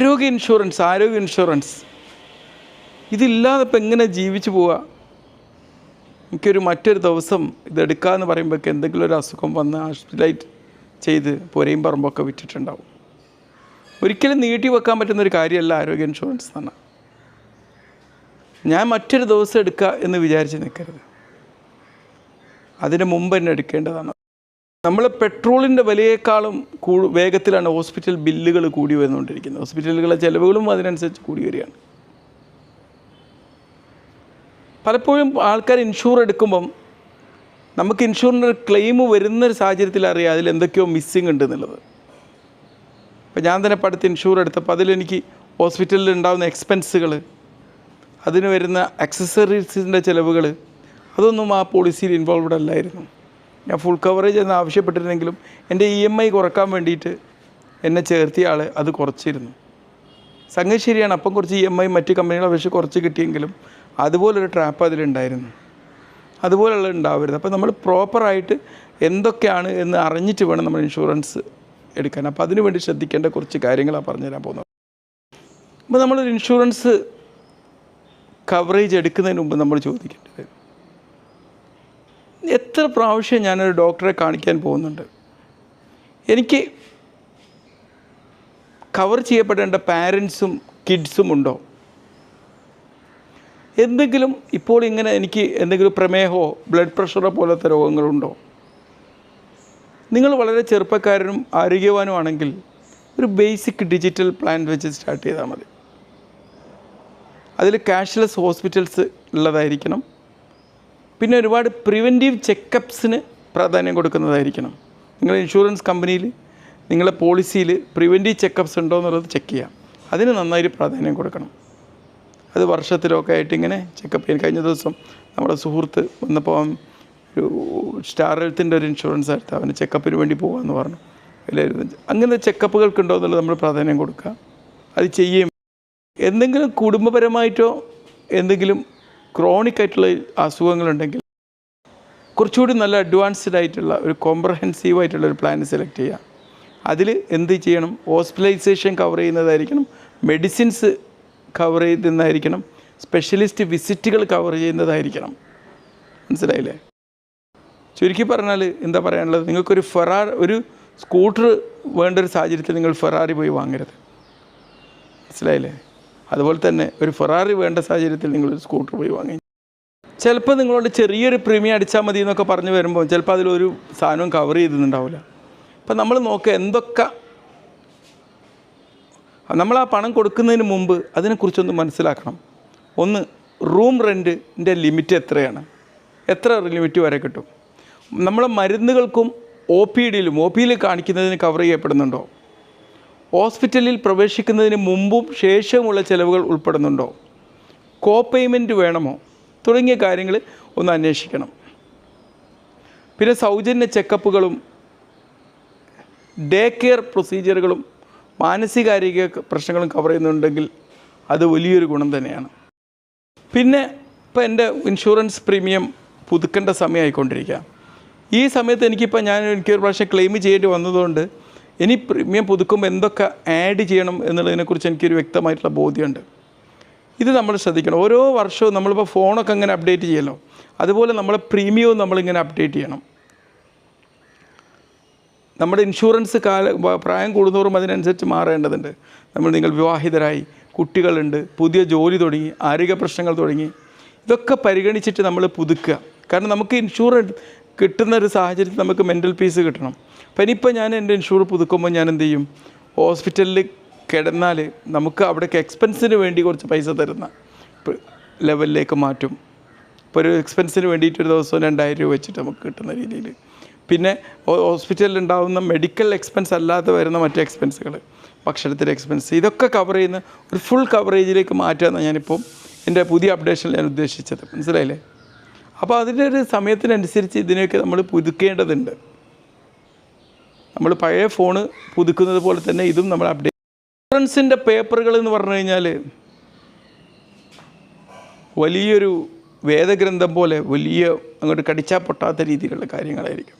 ആരോഗ്യ ഇൻഷുറൻസ് ആരോഗ്യ ഇൻഷുറൻസ്. ഇതില്ലാതെ ഇപ്പം എങ്ങനെ ജീവിച്ചു പോവുക എനിക്കൊരു മറ്റൊരു ദിവസം ഇതെടുക്കാമെന്ന് പറയുമ്പോഴേക്ക് എന്തെങ്കിലും ഒരു അസുഖം വന്ന് ഹോസ്പിറ്റലൈറ്റ് ചെയ്ത് പുരയും പറമ്പൊക്കെ വിറ്റിട്ടുണ്ടാവും. ഒരിക്കലും നീട്ടി വെക്കാൻ പറ്റുന്ന ഒരു കാര്യമല്ല ആരോഗ്യ ഇൻഷുറൻസ് എന്നാണ് ഞാൻ മറ്റൊരു ദിവസം എടുക്കുക എന്ന് വിചാരിച്ച് നിൽക്കരുത് അതിന് മുമ്പ് തന്നെ എടുക്കേണ്ടതാണ്. നമ്മൾ പെട്രോളിന്റെ വിലയേക്കാളും കൂ വേഗത്തിലാണ് ഹോസ്പിറ്റൽ ബില്ലുകൾ കൂടി വന്നുകൊണ്ടിരിക്കുന്നത് ഹോസ്പിറ്റലുകളുടെ ചിലവുകളും അതിനനുസരിച്ച് കൂടി വരികയാണ്. പലപ്പോഴും ആൾക്കാർ ഇൻഷൂർ എടുക്കുമ്പം നമുക്ക് ഇൻഷുറിന്റെ ക്ലെയിം വരുന്ന ഒരു സാഹചര്യത്തിൽ അറിയാം അതിൽ എന്തൊക്കെയോ മിസ്സിങ് ഉണ്ട് എന്നുള്ളത് ഇപ്പം ഞാൻ തന്നെ പഠിത്ത ഇൻഷൂർ എടുത്തപ്പോൾ അതിലെനിക്ക് ഹോസ്പിറ്റലിൽ ഉണ്ടാകുന്ന എക്സ്പെൻസുകൾ അതിന് വരുന്ന അക്സസറീസിന്റെ ചിലവുകൾ അതൊന്നും ആ പോളിസിയിൽ ഇൻവോൾവ്ഡ് അല്ലായിരുന്നു. ഞാൻ ഫുൾ കവറേജ് എന്ന് ആവശ്യപ്പെട്ടിരുന്നെങ്കിലും എന്റെ ഇ എം ഐ കുറയ്ക്കാൻ വേണ്ടിയിട്ട് എന്നെ ചേർത്തിയ ആൾ അത് കുറച്ചിരുന്നു. സംഗതി ശരിയാണ്. അപ്പം കുറച്ച് ഇ എം ഐ മറ്റ് കമ്പനികളെ അപേക്ഷിച്ച് കുറച്ച് കിട്ടിയെങ്കിലും അതുപോലൊരു ട്രാപ്പ് അതിലുണ്ടായിരുന്നു. അതുപോലുള്ള ഉണ്ടാവരുത്. അപ്പോൾ നമ്മൾ പ്രോപ്പറായിട്ട് എന്തൊക്കെയാണ് എന്ന് അറിഞ്ഞിട്ട് വേണം നമ്മൾ ഇൻഷുറൻസ് എടുക്കാൻ. അപ്പോൾ അതിനു വേണ്ടി ശ്രദ്ധിക്കേണ്ട കുറച്ച് കാര്യങ്ങളാണ് പറഞ്ഞുതരാൻ പോകുന്നത്. അപ്പോൾ നമ്മളൊരു ഇൻഷുറൻസ് കവറേജ് എടുക്കുന്നതിന് മുമ്പ് നമ്മൾ ചോദിക്കേണ്ടത് എത്ര പ്രാവശ്യം ഞാനൊരു ഡോക്ടറെ കാണിക്കാൻ പോകുന്നുണ്ട്? എനിക്ക് കവർ ചെയ്യപ്പെടേണ്ട പാരൻസും കിഡ്സും ഉണ്ടോ? എന്തെങ്കിലും ഇപ്പോൾ ഇങ്ങനെ എനിക്ക് എന്തെങ്കിലും പ്രമേഹമോ ബ്ലഡ് പ്രഷറോ പോലത്തെ രോഗങ്ങളുണ്ടോ? നിങ്ങൾ വളരെ ചെറുപ്പക്കാരനും ആരോഗ്യവാനുമാണെങ്കിൽ ഒരു ബേസിക് ഡിജിറ്റൽ പ്ലാൻ വെച്ച് സ്റ്റാർട്ട് ചെയ്താൽ മതി. അതിൽ ക്യാഷ്ലെസ് ഹോസ്പിറ്റൽസ് ഉള്ളതായിരിക്കണം. പിന്നെ ഒരുപാട് പ്രിവെന്റീവ് ചെക്കപ്സിന് പ്രാധാന്യം കൊടുക്കുന്നതായിരിക്കണം. നിങ്ങൾ ഇൻഷുറൻസ് കമ്പനിയിൽ നിങ്ങളെ പോളിസിയിൽ പ്രിവെന്റീവ് ചെക്കപ്സ് ഉണ്ടോ എന്നുള്ളത് ചെക്ക് ചെയ്യാം. അതിന് നന്നായിട്ട് പ്രാധാന്യം കൊടുക്കണം. അത് വർഷത്തിലൊക്കെ ആയിട്ട് ഇങ്ങനെ ചെക്കപ്പ് ചെയ്യാൻ കഴിഞ്ഞ ദിവസം നമ്മുടെ സുഹൃത്ത് വന്നപ്പോൾ ഒരു സ്റ്റാർ ഹെൽത്തിന്റെ ഒരു ഇൻഷുറൻസ് എടുത്ത് അവന് ചെക്കപ്പിന് വേണ്ടി പോകാമെന്ന് പറഞ്ഞു. എല്ലാവരും അങ്ങനെ ചെക്കപ്പുകൾക്കുണ്ടോ എന്നുള്ളത് നമ്മൾ പ്രാധാന്യം കൊടുക്കുക അത് ചെയ്യും. എന്തെങ്കിലും കുടുംബപരമായിട്ടോ എന്തെങ്കിലും ക്രോണിക് ആയിട്ടുള്ള അസുഖങ്ങളുണ്ടെങ്കിൽ കുറച്ചുകൂടി നല്ല അഡ്വാൻസ്ഡ് ആയിട്ടുള്ള ഒരു കോംപ്രഹെൻസീവ് ആയിട്ടുള്ള ഒരു പ്ലാൻ സെലക്ട് ചെയ്യുക. അതിൽ എന്ത് ചെയ്യണം? ഹോസ്പിറ്റലൈസേഷൻ കവർ ചെയ്യുന്നതായിരിക്കണം. മെഡിസിൻസ് കവർ ചെയ്യുന്നതായിരിക്കണം. സ്പെഷ്യലിസ്റ്റ് വിസിറ്റുകൾ കവർ ചെയ്യുന്നതായിരിക്കണം. മനസ്സിലായില്ലേ? ചുരുക്കി പറഞ്ഞാൽ എന്താ പറയാനുള്ളത്? നിങ്ങൾക്കൊരു ഫെറാർ ഒരു സ്കൂട്ടർ വേണ്ട ഒരു സാഹചര്യത്തിൽ നിങ്ങൾ ഫെറാറി പോയി വാങ്ങരുത്. മനസ്സിലായില്ലേ? അതുപോലെ തന്നെ ഒരു ഫെറാറി വേണ്ട സാഹചര്യത്തിൽ നിങ്ങളൊരു സ്കൂട്ടർ പോയി വാങ്ങി. ചിലപ്പോൾ നിങ്ങളോട് ചെറിയൊരു പ്രീമിയം അടിച്ചാൽ മതി എന്നൊക്കെ പറഞ്ഞു വരുമ്പോൾ ചിലപ്പോൾ അതിലൊരു സാധനവും കവർ ചെയ്തിട്ടുണ്ടാവില്ല. അപ്പം നമ്മൾ നോക്കുക എന്തൊക്കെ നമ്മൾ ആ പണം കൊടുക്കുന്നതിന് മുമ്പ് അതിനെക്കുറിച്ചൊന്ന് മനസ്സിലാക്കണം. ഒന്ന് റൂം റെന്റിന്റെ ലിമിറ്റ് എത്രയാണ്? എത്ര ലിമിറ്റ് വരെ കിട്ടും? നമ്മളെ മരുന്നുകൾക്കും ഒ പി ഡിയിലും ഒ പിയിൽ കാണിക്കുന്നതിന് കവർ ചെയ്യപ്പെടുന്നുണ്ടോ? ഹോസ്പിറ്റലിൽ പ്രവേശിക്കുന്നതിന് മുമ്പും ശേഷവുമുള്ള ചിലവുകൾ ഉൾപ്പെടുന്നുണ്ടോ? കോ പേയ്മെന്റ് വേണമോ? തുടങ്ങിയ കാര്യങ്ങൾ ഒന്ന് അന്വേഷിക്കണം. പിന്നെ സൗജന്യ ചെക്കപ്പുകളും ഡേ കെയർ പ്രൊസീജിയറുകളും മാനസികാരോഗ്യ പ്രശ്നങ്ങളും കവർ ചെയ്യുന്നുണ്ടെങ്കിൽ അത് വലിയൊരു ഗുണം തന്നെയാണ്. പിന്നെ ഇപ്പോൾ എന്റെ ഇൻഷുറൻസ് പ്രീമിയം പുതുക്കേണ്ട സമയമായിക്കൊണ്ടിരിക്കുക ഈ സമയത്ത് എനിക്കിപ്പോൾ ഞാൻ എനിക്കൊരു പ്രാവശ്യം ക്ലെയിം ചെയ്യേണ്ടി വന്നതുകൊണ്ട് ഇനി പ്രീമിയം പുതുക്കുമ്പോൾ എന്തൊക്കെ ആഡ് ചെയ്യണം എന്നുള്ളതിനെക്കുറിച്ച് എനിക്കൊരു വ്യക്തമായിട്ടുള്ള ബോധ്യമുണ്ട്. ഇത് നമ്മൾ ശ്രദ്ധിക്കണം. ഓരോ വർഷവും നമ്മളിപ്പോൾ ഫോണൊക്കെ ഇങ്ങനെ അപ്ഡേറ്റ് ചെയ്യല്ലോ. അതുപോലെ നമ്മളെ പ്രീമിയവും നമ്മളിങ്ങനെ അപ്ഡേറ്റ് ചെയ്യണം. നമ്മുടെ ഇൻഷുറൻസ് കാല പ്രായം കൂടുന്നവരും അതിനനുസരിച്ച് മാറേണ്ടതുണ്ട്. നമ്മൾ നിങ്ങൾ വിവാഹിതരായി കുട്ടികളുണ്ട് പുതിയ ജോലി തുടങ്ങി ആരോഗ്യ പ്രശ്നങ്ങൾ തുടങ്ങി ഇതൊക്കെ പരിഗണിച്ചിട്ട് നമ്മൾ പുതുക്കുക. കാരണം നമുക്ക് ഇൻഷുറൻസ് കിട്ടുന്ന ഒരു സാഹചര്യത്തിൽ നമുക്ക് മെന്റൽ പീസ് കിട്ടണം. അപ്പം ഇനിയിപ്പോൾ ഞാൻ എന്റെ ഇൻഷുർ പുതുക്കുമ്പോൾ ഞാൻ എന്ത് ചെയ്യും? ഹോസ്പിറ്റലിൽ കിടന്നാൽ നമുക്ക് അവിടേക്ക് എക്സ്പെൻസിന് വേണ്ടി കുറച്ച് പൈസ തരുന്ന ലെവലിലേക്ക് മാറ്റും. ഇപ്പോൾ ഒരു എക്സ്പെൻസിന് വേണ്ടിയിട്ട് ഒരു ദിവസം രണ്ടായിരം രൂപ വെച്ചിട്ട് നമുക്ക് കിട്ടുന്ന രീതിയിൽ. പിന്നെ ഹോസ്പിറ്റലിൽ ഉണ്ടാകുന്ന മെഡിക്കൽ എക്സ്പെൻസ് അല്ലാതെ വരുന്ന മറ്റു എക്സ്പെൻസുകൾ ഭക്ഷണത്തിന്റെ എക്സ്പെൻസ് ഇതൊക്കെ കവർ ചെയ്യുന്ന ഒരു ഫുൾ കവറേജിലേക്ക് മാറ്റുക എന്നാണ് ഞാനിപ്പോൾ എന്റെ പുതിയ അപ്ഡേഷനിൽ ഞാൻ ഉദ്ദേശിച്ചത്. മനസ്സിലായില്ലേ? അപ്പോൾ അതിന്റെ ഒരു സമയത്തിനനുസരിച്ച് ഇതിനെയൊക്കെ നമ്മൾ പുതുക്കേണ്ടതുണ്ട്. നമ്മൾ പഴയ ഫോണ് പുതുക്കുന്നത് പോലെ തന്നെ ഇതും നമ്മൾ അപ്ഡേറ്റ് ഇൻഷുറൻസിന്റെ പേപ്പറുകൾ എന്ന് പറഞ്ഞു കഴിഞ്ഞാൽ വലിയൊരു വേദഗ്രന്ഥം പോലെ വലിയ അങ്ങോട്ട് കടിച്ചാൽ പൊട്ടാത്ത രീതിയിലുള്ള കാര്യങ്ങളായിരിക്കും.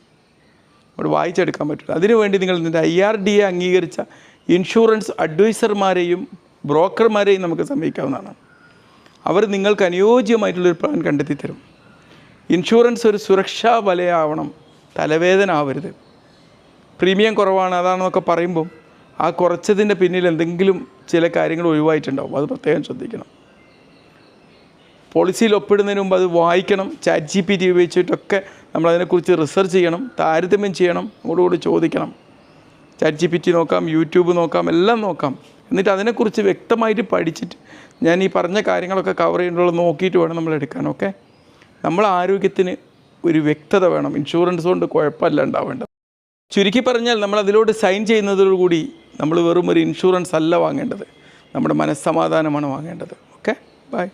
അവിടെ വായിച്ചെടുക്കാൻ പറ്റില്ല. അതിനുവേണ്ടി നിങ്ങൾ ഇതിന്റെ ഐ ആർ ഡി എ അംഗീകരിച്ച ഇൻഷുറൻസ് അഡ്വൈസർമാരെയും ബ്രോക്കർമാരെയും നമുക്ക് സമീപിക്കാവുന്നതാണ്. അവർ നിങ്ങൾക്ക് അനുയോജ്യമായിട്ടുള്ളൊരു പ്ലാൻ കണ്ടെത്തി തരും ഇൻഷുറൻസ് ഒരു സുരക്ഷാ വലയാവണം. തലവേദന ആവരുത് പ്രീമിയം കുറവാണ് അതാണെന്നൊക്കെ പറയുമ്പം ആ കുറച്ചതിന്റെ പിന്നിൽ എന്തെങ്കിലും ചില കാര്യങ്ങൾ ഒഴിവായിട്ടുണ്ടാവും. അത് പ്രത്യേകം ശ്രദ്ധിക്കണം. പോളിസിയിൽ ഒപ്പിടുന്നതിന് മുമ്പ് അത് വായിക്കണം. ചാറ്റ് ജി പി ടി ഉപയോഗിച്ചിട്ടൊക്കെ നമ്മൾ അതിനെക്കുറിച്ച് റിസർച്ച് ചെയ്യണം. താരതമ്യം ചെയ്യണം. അങ്ങോട്ടുകൂടി ചോദിക്കണം. ചാറ്റ് ജി പി ടി നോക്കാം യൂട്യൂബ് നോക്കാം എല്ലാം നോക്കാം. എന്നിട്ട് അതിനെക്കുറിച്ച് വ്യക്തമായിട്ട് പഠിച്ചിട്ട് ഞാൻ ഈ പറഞ്ഞ കാര്യങ്ങളൊക്കെ കവർ ചെയ്യേണ്ടത് നോക്കിയിട്ട് വേണം നമ്മൾ എടുക്കാൻ ഓക്കെ നമ്മൾ ആരോഗ്യത്തിന് ഒരു വ്യക്തത വേണം. ഇൻഷുറൻസ് കൊണ്ട് കുഴപ്പമല്ല ഉണ്ടാവേണ്ടത്. ചുരുക്കി പറഞ്ഞാൽ നമ്മൾ അതിലോട്ട് സൈൻ ചെയ്യുന്നതോടുകൂടി നമ്മൾ വെറും ഒരു ഇൻഷുറൻസ് അല്ല വാങ്ങേണ്ടത്. നമ്മുടെ മനസ്സമാധാനമാണ് വാങ്ങേണ്ടത്. ഓക്കെ? ബൈ.